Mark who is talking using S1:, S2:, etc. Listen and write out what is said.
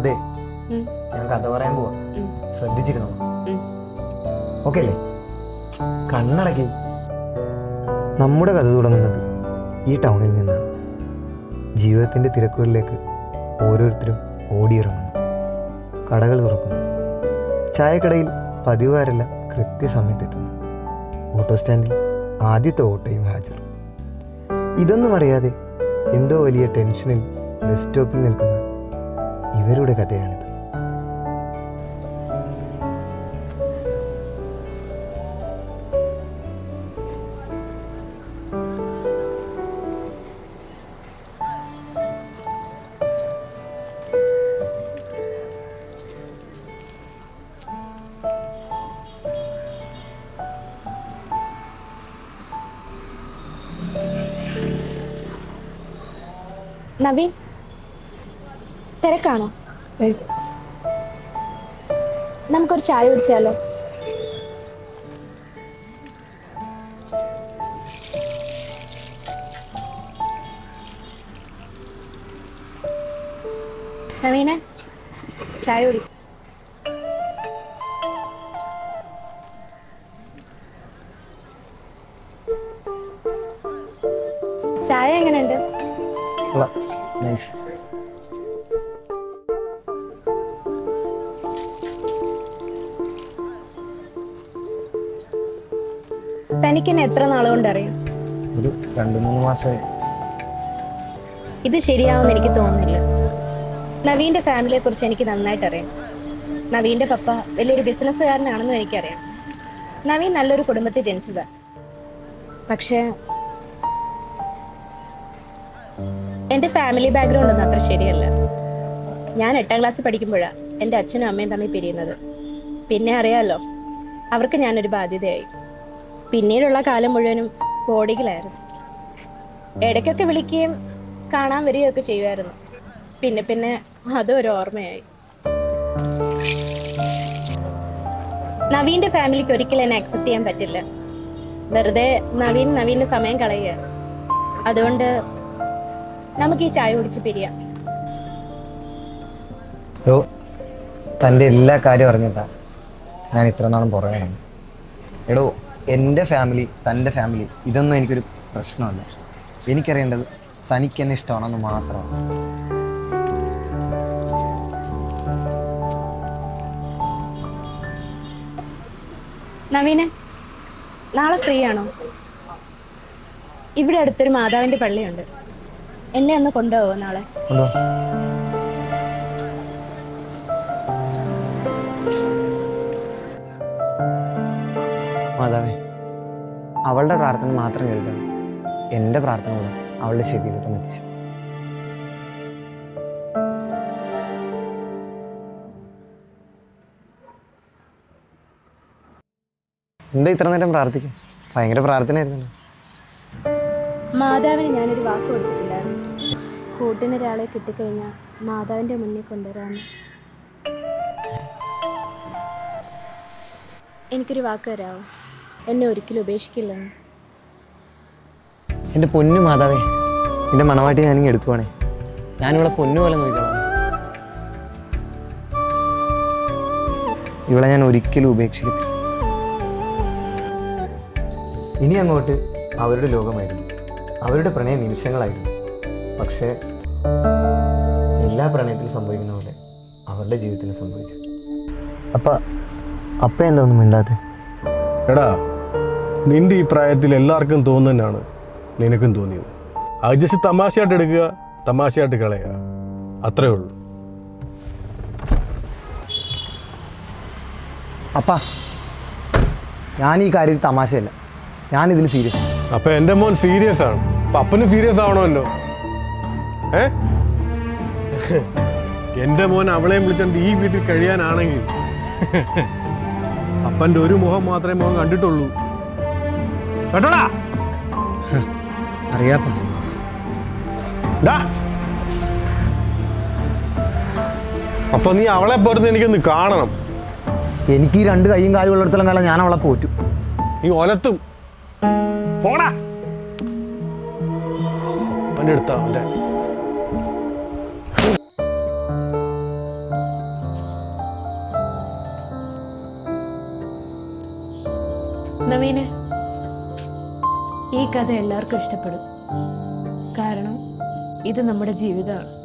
S1: അതെ. ഞാൻ കഥ പറയാൻ പോവാ. ശ്രദ്ധിച്ചിരുന്നു? ഓക്കെ അല്ലേ? കണ്ണടക്കി. നമ്മുടെ കഥ തുടങ്ങുന്നത് ഈ ടൗണിൽ നിന്നാണ്. ജീവിതത്തിന്റെ തിരക്കുകളിലേക്ക് ഓരോരുത്തരും ഓടിയിറങ്ങുന്നു. കടകൾ തുറക്കുന്നു. ചായക്കടയിൽ പതിവുകാരെല്ലാം കൃത്യസമയത്തെത്തുന്നു. ഓട്ടോ സ്റ്റാൻഡിൽ ആദ്യത്തെ ഓട്ടോയും ഹാജർ. ഇതൊന്നും അറിയാതെ എന്തോ വലിയ ടെൻഷനിൽ ബസ് സ്റ്റോപ്പിൽ നിൽക്കുന്ന. ഇവരുടെ കഥയാണിത്.
S2: നവീൻ തിരക്കാണോ? നമുക്കൊരു ചായ കുടിച്ചാലോ? നവീനെ ചായ കുടി. ചായ എങ്ങനെയുണ്ട്?
S1: നൈസ്.
S2: തനിക്ക് എന്നെ എത്ര നാളുകൊണ്ട് അറിയാം
S1: ഒരു രണ്ട് മൂന്ന് മാസമായി
S2: ഇത് ശരിയാവുമെന്ന് എനിക്ക് തോന്നുന്നില്ല. നവീന്റെ ഫാമിലിയെ കുറിച്ച് എനിക്ക് നന്നായിട്ട് അറിയാം നവീന്റെ പപ്പ വലിയൊരു ബിസിനസ്സുകാരനാണെന്നും എനിക്കറിയാം. നവീൻ നല്ലൊരു കുടുംബത്തിൽ ജനിച്ചതാണ് പക്ഷേ എന്റെ ഫാമിലി ബാക്ക്ഗ്രൗണ്ട് ഒന്നും അത്ര ശരിയല്ല. ഞാൻ എട്ടാം ക്ലാസ്സിൽ പഠിക്കുമ്പോഴാണ് എന്റെ അച്ഛനും അമ്മയും തമ്മിൽ പിരിയുന്നത്. പിന്നെ അറിയാമല്ലോ അവർക്ക് ഞാനൊരു ബാധ്യതയായി. പിന്നീടുള്ള കാലം മുഴുവനും ബോഡികളായിരുന്നു. ഇടയ്ക്കൊക്കെ വിളിക്കുകയും കാണാൻ വരികയൊക്കെ ചെയ്യുമായിരുന്നു. പിന്നെ പിന്നെ അതും ഒരു ഓർമ്മയായി. നവീന്റെ ഫാമിലിക്ക് ഒരിക്കലും എന്നെ അക്സെപ്റ്റ് ചെയ്യാൻ പറ്റില്ല. വെറുതെ നവീൻ നവീന്റെ സമയം കളയുക. അതുകൊണ്ട് നമുക്ക് ഈ ചായ കുടിച്ച് പിരിയാം.
S1: തന്റെ എല്ലാ കാര്യവും അറിഞ്ഞിട്ടാ ഞാൻ ഇത്ര നാളും പുറകെ എടോ എന്റെ ഫാമിലി തന്റെ ഫാമിലി ഇതൊന്നും എനിക്കൊരു പ്രശ്നമല്ല. എനിക്കറിയേണ്ടത് തനിക്ക് എന്നെ ഇഷ്ടമാണെന്ന് മാത്രമാണ്.
S2: നവീനെ നാളെ ഫ്രീ ആണോ? ഇവിടെ അടുത്തൊരു മാതാവിന്റെ പള്ളിയുണ്ട്. എന്നെ ഒന്ന് കൊണ്ടുപോകോ നാളെ?
S1: കൊണ്ടോ മാതാവേ അവളുടെ പ്രാർത്ഥന മാത്രം കേൾക്കുക എന്റെ പ്രാർത്ഥന കൂടെ അവളുടെ ചെവിയിലോട്ടൊന്ന് എത്തിച്ചു. എന്താ ഇത്ര നേരം പ്രാർത്ഥിക്കും ഭയങ്കര പ്രാർത്ഥനയായിരുന്നല്ലോ.
S2: മാതാവിന് ഞാനൊരു വാക്ക് കൊടുത്തിട്ടില്ലായിരുന്നു കൂട്ടിനൊരാളെ കിട്ടിക്കഴിഞ്ഞാൽ മാതാവിന്റെ മുന്നിൽ കൊണ്ടുവരാമെന്ന്. എനിക്കൊരു വാക്ക് തരാമോ? എന്നെ ഒരിക്കലും ഉപേക്ഷിക്കില്ലെന്ന്.
S1: എന്റെ പൊന്നു മാതാവേ എന്റെ മണവാട്ടി ഞാനിങ്ങ് എടുക്കുവാണേ. ഞാനിവിടെ പൊന്നു പോലെ നോക്കിക്കോളാം. ഇവളെ ഞാൻ ഒരിക്കലും ഉപേക്ഷിക്കത്തില്ല. ഇനി അങ്ങോട്ട് അവരുടെ ലോകമായിരുന്നു. അവരുടെ പ്രണയ നിമിഷങ്ങളായിരുന്നു. പക്ഷേ എല്ലാ പ്രണയത്തിലും സംഭവിക്കുന്ന പോലെ അവരുടെ ജീവിതത്തിൽ സംഭവിച്ചു. അപ്പ അപ്പ എന്താ ഒന്നും മിണ്ടാതെ
S3: എടാ നിന്റെ ഈ പ്രായത്തിൽ എല്ലാവർക്കും തോന്നുന്നതാണ് നിനക്കും തോന്നിയത്. അത് ജസ്റ്റ് തമാശയായിട്ട് എടുക്കുക തമാശയായിട്ട് കളയുക. അത്രേ ഉള്ളൂ.
S1: അപ്പ ഞാൻ ഈ കാര്യത്തിൽ തമാശയല്ല. ഞാനിതിൽ സീരിയസ്
S3: അപ്പൊ എന്റെ മോൻ സീരിയസ് ആണ്. അപ്പൊ അപ്പനും സീരിയസ് ആവണമല്ലോ. ഏ? എന്റെ മോൻ അവളെയും വിളിച്ചോണ്ട് ഈ വീട്ടിൽ കഴിയാനാണെങ്കിൽ അപ്പന്റെ ഒരു മുഖം മാത്രമേ മോൻ കണ്ടിട്ടുള്ളൂ. കേട്ടോടാ?
S1: അറിയാപ്പ.
S3: അപ്പൊ നീ അവളെ പോരുന്ന എനിക്കൊന്ന് കാണണം.
S1: എനിക്ക് ഈ രണ്ട് കൈയും കാലും ഉള്ളിടത്തോളം കാലം ഞാൻ അവളെ പോറ്റു.
S3: നീ ഒലത്തും. പോടാ. അവന്റെ അടുത്താ അവന്റെ
S2: നവീനെ ഈ കഥ എല്ലാവർക്കും ഇഷ്ടപ്പെടും. കാരണം ഇത് നമ്മുടെ ജീവിതമാണ്.